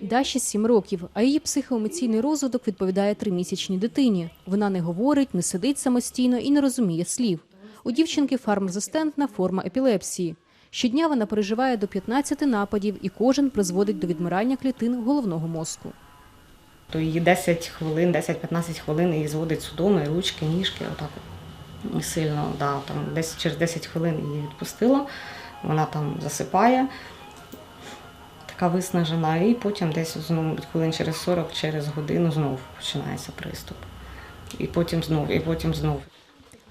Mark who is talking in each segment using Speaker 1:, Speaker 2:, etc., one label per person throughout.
Speaker 1: Даші 7 років, а її психоемоційний розвиток відповідає тримісячній дитині. Вона не говорить, не сидить самостійно і не розуміє слів. У дівчинки фармрезистентна форма епілепсії. Щодня вона переживає до 15 нападів, і кожен призводить до відмирання клітин головного мозку.
Speaker 2: То її 10 хвилин, 10-15 хвилин її зводить судоми, ручки, ніжки, отак от. Сильно, да, там десь через 10 хвилин її відпустила, вона там засипає, така виснажена, і потім десь знову хвилин через 40, через годину знову починається приступ. І потім знову, і потім знову.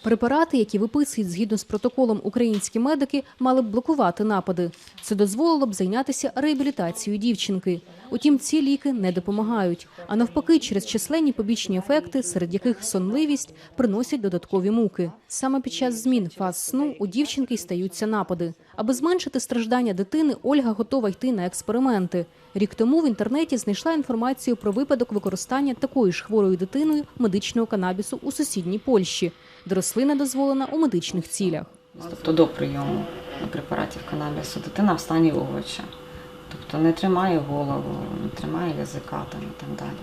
Speaker 1: Препарати, які виписують згідно з протоколом українські медики, мали б блокувати напади. Це дозволило б зайнятися реабілітацією дівчинки. Утім, ці ліки не допомагають. А навпаки, через численні побічні ефекти, серед яких сонливість, приносять додаткові муки. Саме під час змін фаз сну у дівчинки й стаються напади. Аби зменшити страждання дитини, Ольга готова йти на експерименти. Рік тому в інтернеті знайшла інформацію про випадок використання такою ж хворою дитиною медичного канабісу у сусідній Польщі, де рослина дозволена у медичних цілях.
Speaker 2: Тобто до прийому препаратів канабісу дитина в стані овоча. Тобто не тримає голову, не тримає язика там, і так далі.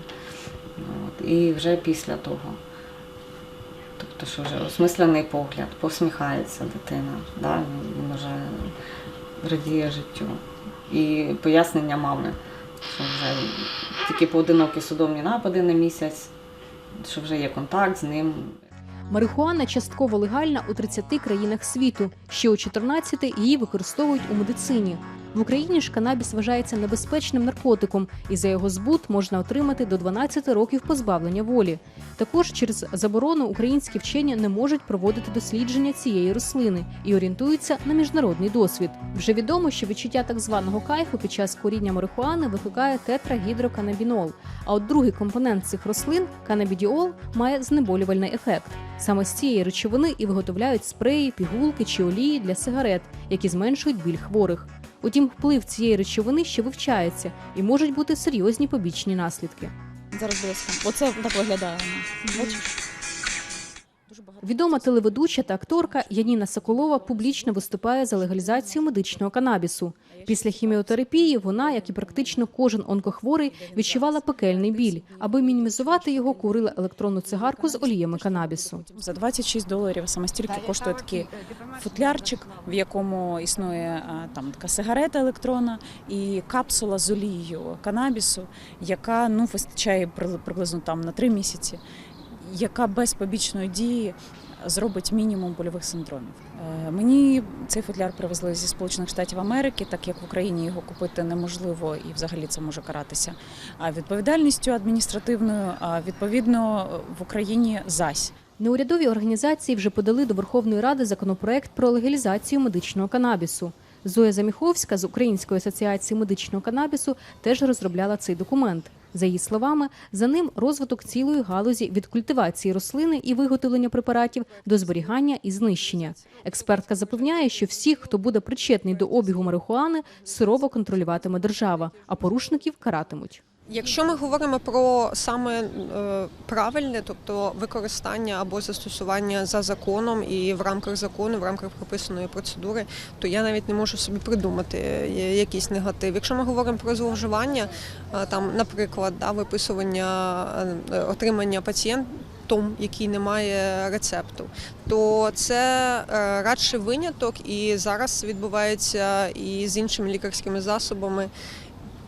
Speaker 2: От. І вже після того. Тобто, що вже осмислений погляд, посміхається дитина, да? він вже радіє життю. І пояснення мами, що вже тільки поодинокі судомні напади на місяць, що вже є контакт з ним.
Speaker 1: Марихуана частково легальна у 30 країнах світу. Ще у 14 її використовують у медицині. В Україні ж канабіс вважається небезпечним наркотиком, і за його збут можна отримати до 12 років позбавлення волі. Також через заборону українські вчені не можуть проводити дослідження цієї рослини і орієнтуються на міжнародний досвід. Вже відомо, що відчуття так званого кайфу під час куріння марихуани викликає тетрагідроканабінол. А от другий компонент цих рослин канабідіол має знеболювальний ефект. Саме з цієї речовини і виготовляють спреї, пігулки чи олії для сигарет, які зменшують біль хворих. Утім, вплив цієї речовини ще вивчається і можуть бути серйозні побічні наслідки.
Speaker 3: Зараз близько. Оце так виглядає вона. Бачиш?
Speaker 1: Відома телеведуча та акторка Яніна Соколова публічно виступає за легалізацію медичного канабісу. Після хіміотерапії вона, як і практично кожен онкохворий, відчувала пекельний біль. Аби мінімізувати його, курила електронну цигарку з оліями канабісу.
Speaker 3: За 26 доларів саме стільки коштує такий футлярчик, в якому існує там така сигарета електронна і капсула з олією канабісу, яка ну вистачає при- приблизно там на 3 місяці, яка без побічної дії зробить мінімум больових синдромів. Е, Мені цей футляр привезли зі Сполучених Штатів Америки, так як в Україні його купити неможливо і взагалі це може каратися. Відповідальністю адміністративною, а відповідно в Україні зась.
Speaker 1: Неурядові організації вже подали до Верховної Ради законопроект про легалізацію медичного канабісу. Зоя Заміховська з Української асоціації медичного канабісу теж розробляла цей документ. За її словами, за ним розвиток цілої галузі від культивації рослини і виготовлення препаратів до зберігання і знищення. Експертка запевняє, що всіх, хто буде причетний до обігу марихуани, сурово контролюватиме держава, а порушників каратимуть.
Speaker 4: Якщо ми говоримо про саме е, правильне, тобто використання або застосування за законом і в рамках закону, в рамках прописаної процедури, то я навіть не можу собі придумати е, якийсь негатив. Якщо ми говоримо про зловживання, е, там, наприклад, да, виписування отримання пацієнтом, який не має рецепту, то це радше виняток, і зараз відбувається і з іншими лікарськими засобами.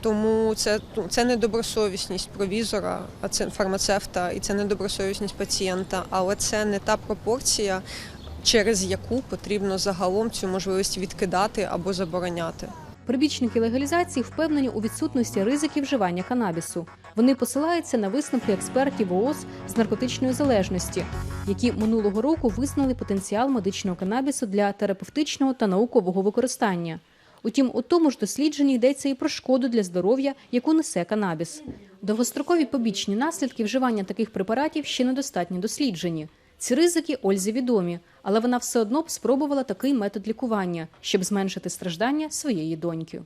Speaker 4: Тому це, ну, це недобросовісність провізора, а це фармацевта, і це недобросовісність пацієнта, але це не та пропорція, через яку потрібно загалом цю можливість відкидати або забороняти.
Speaker 1: Прибічники легалізації впевнені у відсутності ризиків вживання канабісу. Вони посилаються на висновки експертів ВООЗ з наркотичної залежності, які минулого року визнали потенціал медичного канабісу для терапевтичного та наукового використання. Утім, у тому ж дослідженні йдеться і про шкоду для здоров'я, яку несе канабіс. Довгострокові побічні наслідки вживання таких препаратів ще недостатньо досліджені. Ці ризики Ользі відомі, але вона все одно б спробувала такий метод лікування, щоб зменшити страждання своєї доньки.